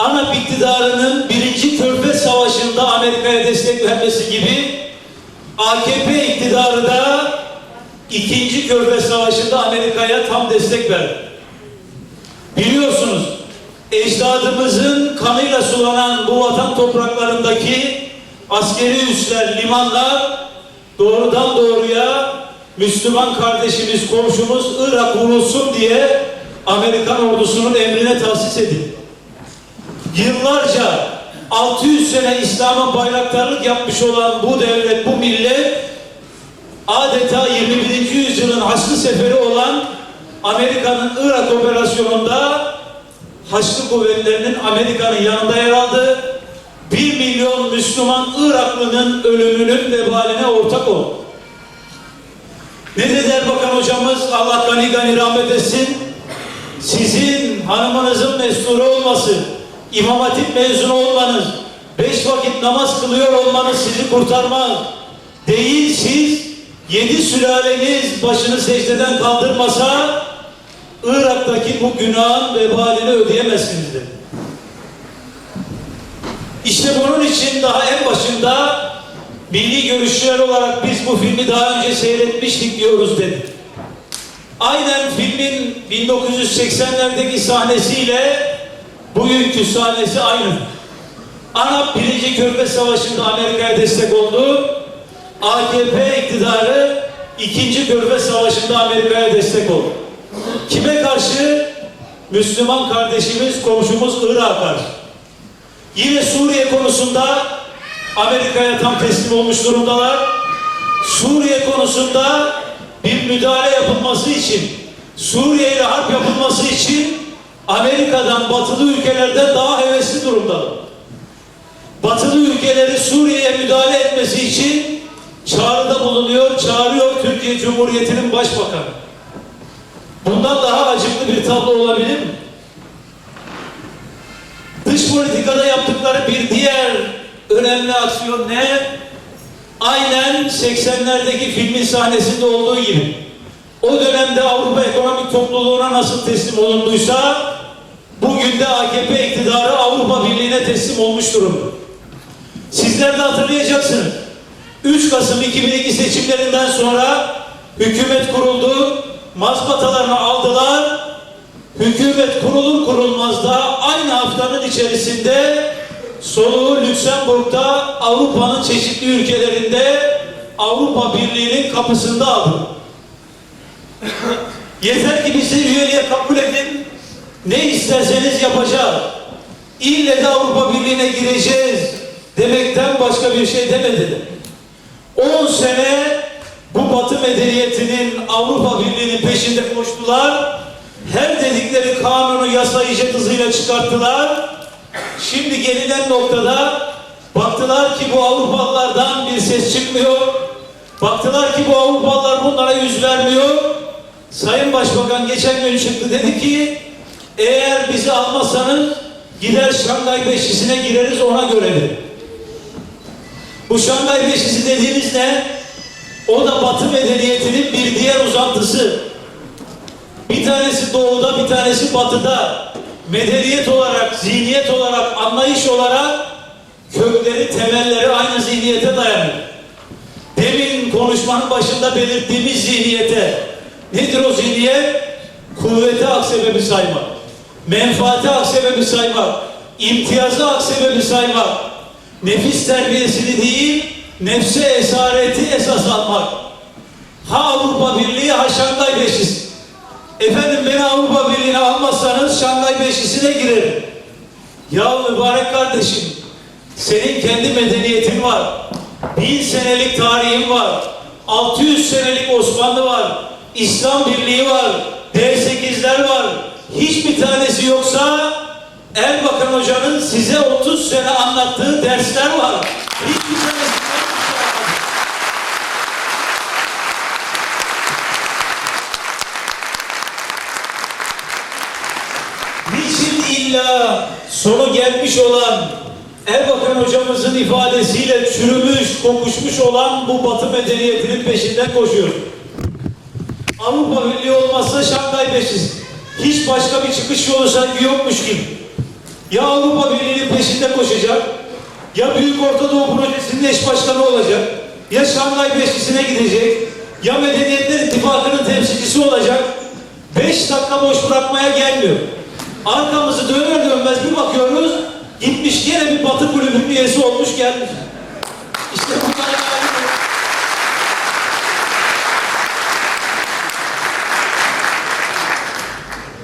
ANAP iktidarının birinci Körfez Savaşı'nda Amerika'ya destek vermesi gibi AKP iktidarı da ikinci Körfez Savaşı'nda Amerika'ya tam destek verdi. Biliyorsunuz ecdadımızın kanıyla sulanan bu vatan topraklarındaki askeri üsler, limanlar doğrudan doğruya Müslüman kardeşimiz, komşumuz Irak vurulsun diye Amerikan ordusunun emrine tahsis edildi. Yıllarca 600 sene İslam'a bayraktarlık yapmış olan bu devlet, bu millet adeta 21. yüzyılın Haçlı Seferi olan Amerika'nın Irak operasyonunda Haçlı kuvvetlerinin Amerika'nın yanında yer aldı. 1 milyon Müslüman Iraklının ölümünün vebaline ortak oldu. Ne dedi Erbakan hocamız? Allah gani gani rahmet etsin. Sizin hanımınızın mesturu olması, İmam Hatip mezunu olmanız, beş vakit namaz kılıyor olmanız sizi kurtarmaz. Değil siz yedi sülaleniz başını secdeden kaldırmasa Irak'taki bu günahın vebalini ödeyemezsiniz dedi. İşte bunun için daha en başında milli görüşçüler olarak biz bu filmi daha önce seyretmiştik diyoruz dedi. Aynen filmin 1980'lerdeki sahnesiyle bugünkü sahnesi aynı. ANAP birinci Körfez Savaşı'nda Amerika'ya destek oldu. AKP iktidarı ikinci Körfez Savaşı'nda Amerika'ya destek oldu. Kime karşı? Müslüman kardeşimiz, komşumuz Irak'a karşı. Yine Suriye konusunda Amerika'ya tam teslim olmuş durumdalar. Suriye konusunda bir müdahale yapılması için, Suriye ile harp yapılması için Amerika'dan, batılı ülkelerden daha hevesli durumdalar. Batılı ülkeleri Suriye'ye müdahale etmesi için çağrıda bulunuyor, çağırıyor Türkiye Cumhuriyeti'nin başbakanı. Bundan daha acıklı bir tablo olabilir mi? Dış politikada yaptıkları bir diğer önemli aksiyon ne? Aynen 80'lerdeki filmin sahnesinde olduğu gibi. O dönemde Avrupa Ekonomik Topluluğu'na nasıl teslim olunduysa bugün de AKP iktidarı Avrupa Birliği'ne teslim olmuş durumda. Sizler de hatırlayacaksınız. 3 Kasım 2002 seçimlerinden sonra hükümet kuruldu. Mazbatalarını aldılar. Hükümet kurulur kurulmaz da aynı haftanın içerisinde soluğu Lüksemburg'da Avrupa'nın çeşitli ülkelerinde Avrupa Birliği'nin kapısında aldı. Yeter ki bizi üyeliğe kabul edin. Ne isterseniz yapacağız. İlle de Avrupa Birliği'ne gireceğiz demekten başka bir şey demediler. 10 sene bu Batı medeniyetinin Avrupa Birliği'nin peşinde koştular. Her dedikleri kanunu yasa hızıyla çıkarttılar. Şimdi gelinen noktada baktılar ki bu Avrupalılardan bir ses çıkmıyor. Baktılar ki bu Avrupalılar bunlara yüz vermiyor. Sayın Başbakan geçen gün çıktı dedi ki eğer bizi almazsanız gider Şangay Beşlisi'ne gireriz ona göre. Bu Şangay Beşlisi dediğimiz ne? O da Batı medeniyetinin bir diğer uzantısı. Bir tanesi doğuda, bir tanesi batıda. Medeniyet olarak, zihniyet olarak, anlayış olarak kökleri, temelleri aynı zihniyete dayanır. Demin konuşmanın başında belirttiğimiz zihniyete. Nedir o zihniyet? Kuvveti hak sebebi saymak. Menfaati hak sebebi saymak. imtiyazı hak sebebi saymak. Nefis terbiyesini değil, nefse esareti esas almak. Ha Avrupa Birliği, ha Şangay Beşlisi. Efendim beni Avrupa Birliği'ne almazsanız Şangay Beşlisi'ne girerim. Ya mübarek kardeşim, senin kendi medeniyetin var. Bin senelik tarihin var. 600 senelik Osmanlı var. İslam Birliği var. D8'ler var. Hiçbir tanesi yoksa Erbakan Hoca'nın size 30 sene anlattığı dersler var. Hiçbir tanesi. Niçin illa sonu gelmiş olan Erbakan hocamızın ifadesiyle çürümüş, kokuşmuş olan bu batı medeniyetinin peşinden koşuyor. Avrupa Birliği olmazsa Şangay Beşiz. Hiç başka bir çıkış yolu sanki yokmuş gibi. Ya Avrupa Birliği'nin peşinde koşacak, ya Büyük Orta Doğu Projesi'nin eş başkanı olacak, ya Şangay Beşlisi'ne gidecek, ya Medeniyetler İttifakı'nın temsilcisi olacak. Beş dakika boş bırakmaya gelmiyor. Arkamızı döner dönmez bir bakıyoruz, gitmiş gene bir Batı kulübünün üyesi olmuş gelmiş. İşte bunlar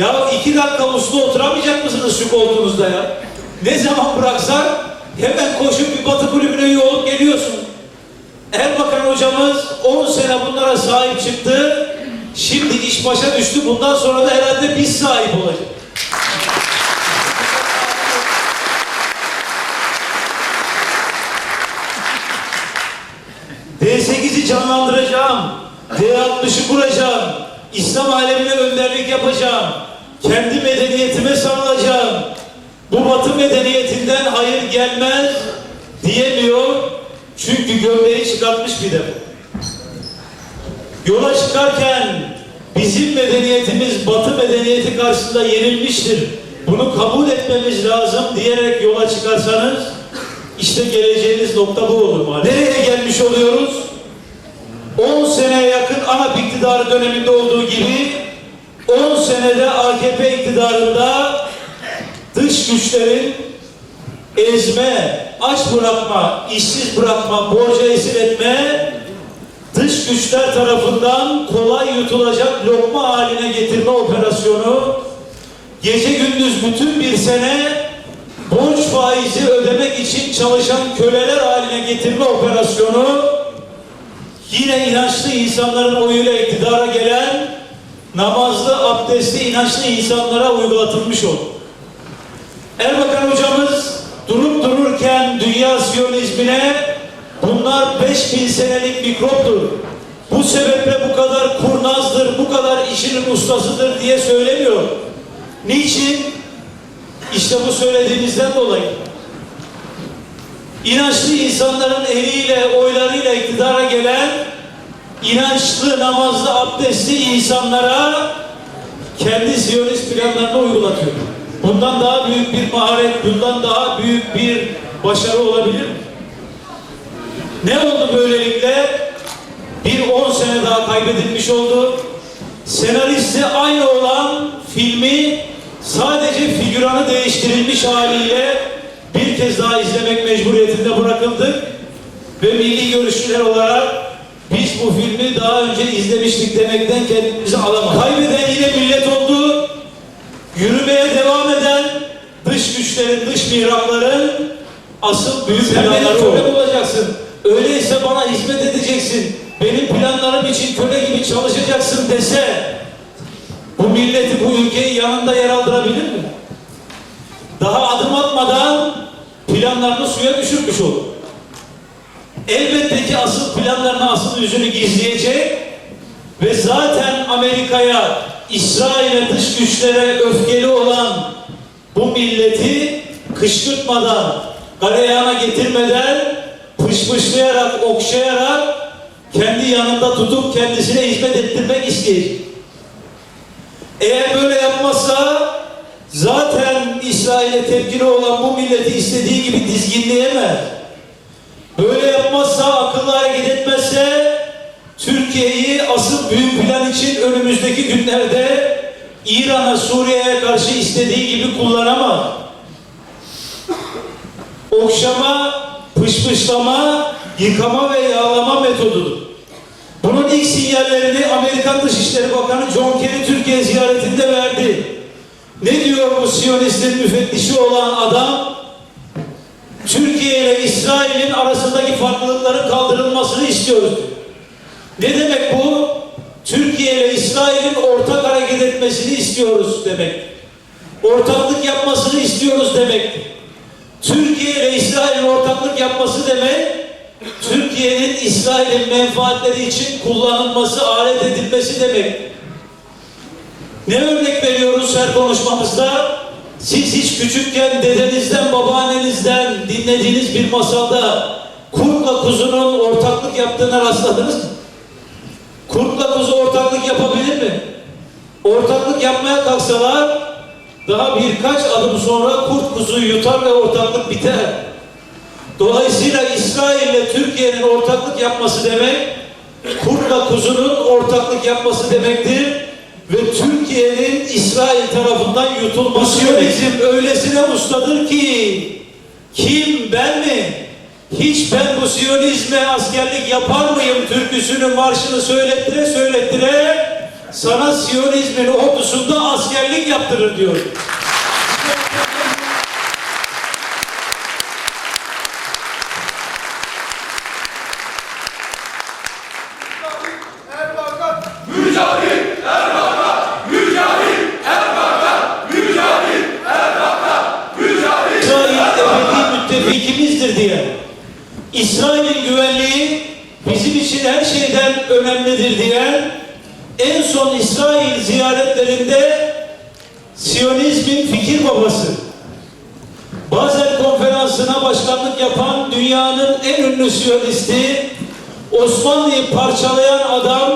Ya iki dakika uslu oturamayacak mısınız şu koltuğunuzda ya? Ne zaman bıraksak hemen koşup bir batı kulübüne üye olup geliyorsun. Erbakan hocamız 10 sene bunlara sahip çıktı. Şimdi iş başa düştü. Bundan sonra da herhalde biz sahip olacağız. D8'i canlandıracağım. D60'ı kuracağım. İslam alemine önderlik yapacağım. Kendi medeniyetime sarılacağım. Bu batı medeniyetinden hayır gelmez diyemiyor. Çünkü gömleği çıkartmış bir defa. Yola çıkarken bizim medeniyetimiz batı medeniyeti karşısında yenilmiştir. Bunu kabul etmemiz lazım diyerek yola çıkarsanız işte geleceğiniz nokta bu olur maalesef. Nereye gelmiş oluyoruz? 10 seneye yakın ANAP iktidarı döneminde olduğu gibi 10 senede AKP iktidarında dış güçlerin ezme, aç bırakma, işsiz bırakma, borca esir etme dış güçler tarafından kolay yutulacak lokma haline getirme operasyonu gece gündüz bütün bir sene borç faizi ödemek için çalışan köleler haline getirme operasyonu yine inançlı insanların oyuyla iktidara gelen namazlı, abdestli, inançlı insanlara uygulatılmış oldu. Erbakan hocamız durup dururken dünya siyonizmine bunlar 5000 senelik mikroptur. Bu sebeple bu kadar kurnazdır, bu kadar işinin ustasıdır diye söylemiyor. Niçin? İşte bu söylediğimizden dolayı. İnançlı insanların eliyle, oylarıyla iktidara gelen inançlı, namazlı, abdestli insanlara kendi siyonist planlarını uygulatıyor. Bundan daha büyük bir maharet, bundan daha büyük bir başarı olabilir mi? Ne oldu böylelikle? Bir 10 sene daha kaybedilmiş oldu. Senaristi aynı olan filmi sadece figüranı değiştirilmiş haliyle bir kez daha izlemek mecburiyetinde bırakıldık. Ve milli görüşçüler olarak bu filmi daha önce izlemiştik demekten kendimizi alamadık. Kaybeden yine millet oldu. Yürümeye devam eden dış güçlerin, dış mihrakların asıl büyük planları kölem o. olacaksın. Öyleyse bana hizmet edeceksin. Benim planlarım için köle gibi çalışacaksın dese bu milleti, bu ülkeyi yanında yer aldırabilir mi? Daha adım atmadan planlarını suya düşürmüş olur. Elbette ki asıl planlarını, asıl yüzünü gizleyecek ve zaten Amerika'ya, İsrail'e, dış güçlere öfkeli olan bu milleti kışkırtmadan, galeyana getirmeden, pışpışlayarak, okşayarak kendi yanında tutup kendisine hizmet ettirmek isteyecek. Eğer böyle yapmazsa zaten İsrail'e tepkili olan bu milleti istediği gibi dizginleyemez. Böyle yapmazsa, akıllı hareket Türkiye'yi asıl büyük plan için önümüzdeki günlerde İran'a, Suriye'ye karşı istediği gibi kullanamaz. Okşama, pışpışlama, yıkama ve yağlama metodudur. Bunun ilk sinyallerini Amerikan Dışişleri Bakanı John Kerry Türkiye ziyaretinde verdi. Ne diyor bu Siyonistlerin müfettişi olan adam? Türkiye ile İsrail'in arasındaki farklılıkların kaldırılmasını istiyoruz. Ne demek bu? Türkiye ile İsrail'in ortak hareket etmesini istiyoruz demek. Ortaklık yapmasını istiyoruz demek. Türkiye ile İsrail'in ortaklık yapması demek, Türkiye'nin İsrail'in menfaatleri için kullanılması, alet edilmesi demek. Ne örnek veriyoruz her konuşmamızda? Siz hiç küçükken dedenizden, babaannenizden dinlediğiniz bir masalda kurtla kuzunun ortaklık yaptığına rastladınız? Kurtla kuzu ortaklık yapabilir mi? Ortaklık yapmaya kalksalar daha birkaç adım sonra kurt kuzuyu yutar ve ortaklık biter. Dolayısıyla İsrail ile Türkiye'nin ortaklık yapması demek, kurtla kuzunun ortaklık yapması demektir ve Türkiye'nin İsrail tarafından yutulması Siyonizm öylesine ustadır ki kim ben mi? Hiç ben bu Siyonizme askerlik yapar mıyım türküsünün marşını söylettire söylettire sana Siyonizmin ordusunda askerlik yaptırır diyor. Erbakan Mücahit Erbakan Mücahit Erbakan Mücahit Erbakan Mücahit İsrail ebedi müttefikimizdir diye. İsrail'in güvenliği bizim için her şeyden önemlidir diye en son İsrail ziyaretlerinde Siyonizmin fikir babası Bazel başkanlık yapan dünyanın en ünlü Siyonisti Osmanlı'yı parçalayan adam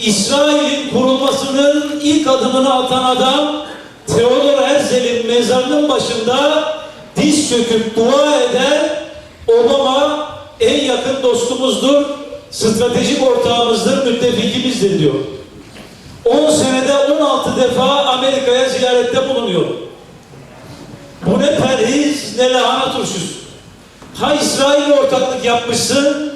İsrail'in kurulmasının ilk adımını atan adam Theodor Herzl'in mezarının başında diz çöküp dua eden Obama en yakın dostumuzdur, stratejik ortağımızdır, müttefikimizdir diyor. 10 senede 16 defa Amerika'ya ziyarette bulunuyor. Bu ne perhiz ne lahana turşusu. Ha İsrail'le ortaklık yapmışsın,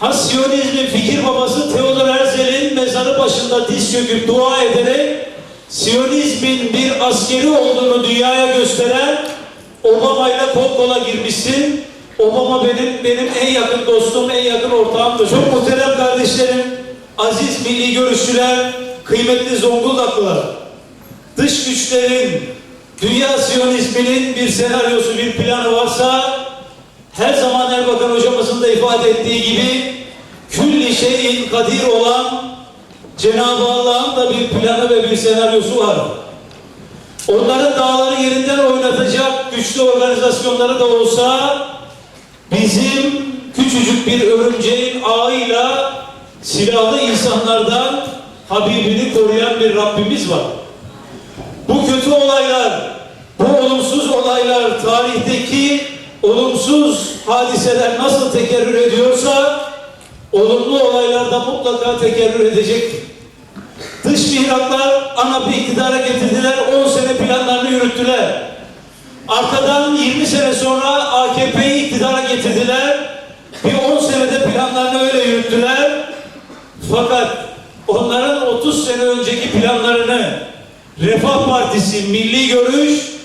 ha Siyonizmin fikir babası Theodor Herzl'in mezarı başında diz çöküp dua ederek Siyonizmin bir askeri olduğunu dünyaya gösteren Obama ile kol kola girmişsin. Obama benim benim en yakın dostum, en yakın ortağımdır. Çok muhterem kardeşlerim, aziz milli görüşçüler, kıymetli Zonguldaklılar. Dış güçlerin, dünya siyonizminin bir senaryosu, bir planı varsa her zaman Erbakan hocamızın da ifade ettiği gibi külli şeyin kadir olan Cenab-ı Allah'ın da bir planı ve bir senaryosu var. Onların dağları yerinden oynatacak güçlü organizasyonları da olsa bizim küçücük bir örümceğin ağıyla silahlı insanlardan Habibini koruyan bir Rabbimiz var. Bu kötü olaylar, bu olumsuz olaylar tarihteki olumsuz hadiseler nasıl tekerrür ediyorsa olumlu olaylar da mutlaka tekerrür edecektir. Dış mihraklar ANAP'ı iktidara getirdiler, 10 sene planlarını yürüttüler. Arkadan 20 sene sonra AKP'yi iktidara getirdiler. Bir 10 senede planlarını öyle yürüttüler. Fakat onların 30 sene önceki planlarını Refah Partisi Milli Görüş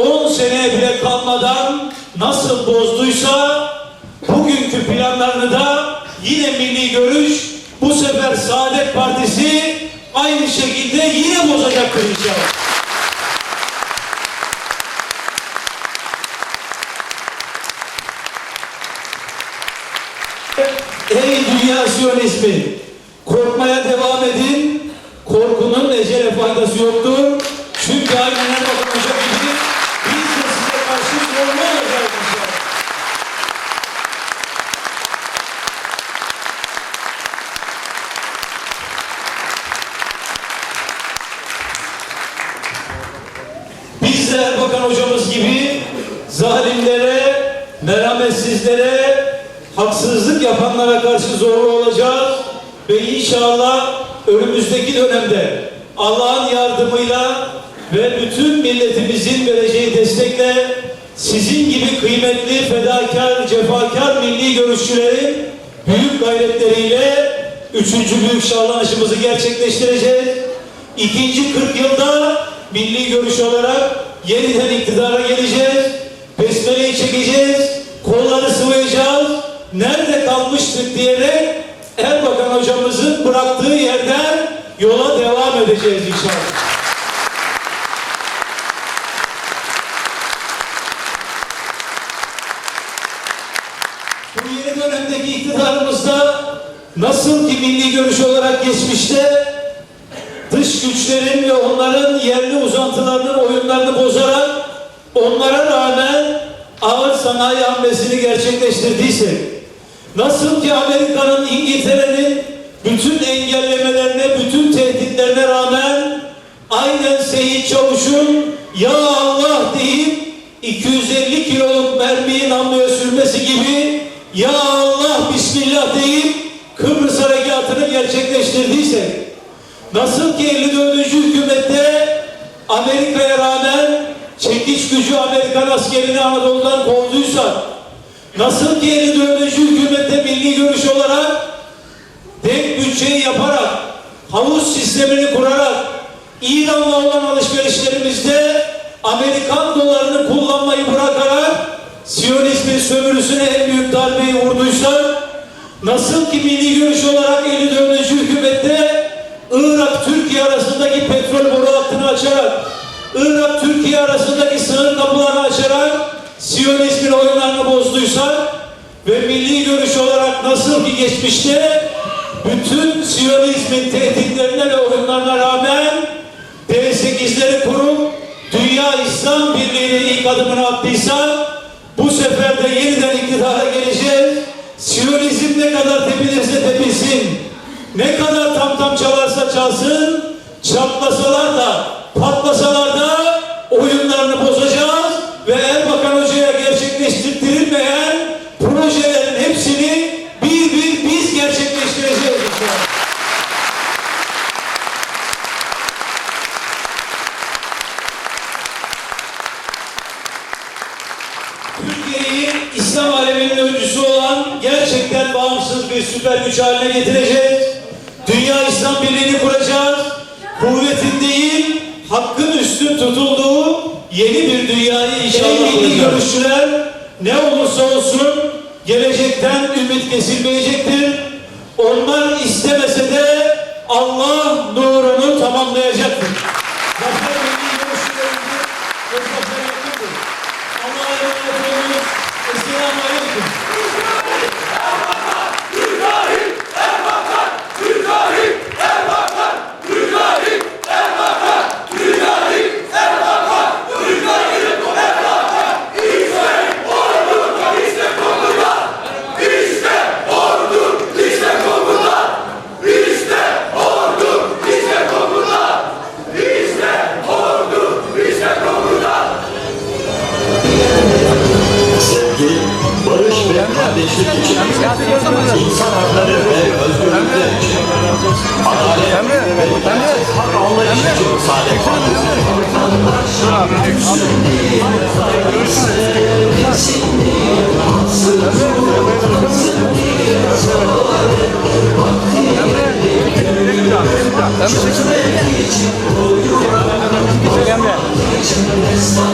10 seneye bile kalmadan nasıl bozduysa bugünkü planlarını da yine Milli Görüş bu sefer Saadet Partisi aynı şekilde yine bozacaktır inşallah. Ey dünya siyonizmi! Korkmaya devam edin. Korkunun ecele faydası yoktur. Çünkü aynen önümüzdeki dönemde Allah'ın yardımıyla ve bütün milletimizin vereceği destekle sizin gibi kıymetli, fedakar, cefakar milli görüşçülerin büyük gayretleriyle üçüncü büyük şahlanışımızı gerçekleştireceğiz. İkinci 40 yılda milli görüş olarak yeniden iktidara geleceğiz. Besmele'yi çekeceğiz. Edeceğiz inşallah. Bu yeni dönemdeki iktidarımızda nasıl ki milli görüş olarak geçmişte dış güçlerin ve onların yerli uzantılarının oyunlarını bozarak onlara rağmen ağır sanayi hamlesini gerçekleştirdiyse nasıl ki Amerika'nın, İngiltere'nin bütün engellemelerine, bütün tehditlerine rağmen aynen Seyit Çavuş'un ya Allah deyip 250 kiloluk mermiyi namluya sürmesi gibi ya Allah Bismillah deyip Kıbrıs harekatını gerçekleştirdiysek nasıl ki 54. hükümette Amerika'ya rağmen çekiş gücü Amerikan askerini Anadolu'dan kovduysa nasıl ki 54. hükümette milli görüş olarak havuz sistemini kurarak, İran'la olan alışverişlerimizde Amerikan dolarını kullanmayı bırakarak Siyonizmin sömürüsüne en büyük darbeyi vurduysa, nasıl ki milli görüş olarak 54. hükümette Irak Türkiye arasındaki petrol boru hattını açarak, Irak Türkiye arasındaki sınır kapılarını açarak Siyonizmin oyunlarını bozduysa ve milli görüş olarak nasıl ki geçmişte bütün Siyonizmin tehditlerine ve oyunlarına rağmen D8'leri kurup Dünya İslam Birliği'nin ilk adımını attıysa bu sefer de yeniden iktidara geleceğiz. Siyonizm ne kadar tepinirse tepinsin, ne kadar tam tam çalarsa çalsın, çatlasalar da, patlasalar da oyunlarını bozacağız ve Erbakan Hoca'ya gerçekleştirilmeyen projelerin hepsini bir bir biz gerçekleştireceğiz. inşallah. Türkiye'yi İslam aleminin öncüsü olan gerçekten bağımsız bir süper güç haline getireceğiz. Dünya İslam Birliği'ni kuracağız. Kuvvetin değil, hakkın üstün tutulduğu yeni bir dünyayı inşallah milli görüşçüler ne olursa olsun gelecekten ümit kesilmeyecektir. Onlar istemese de Allah nurunu tamamlayacaktır. Milli Christmas.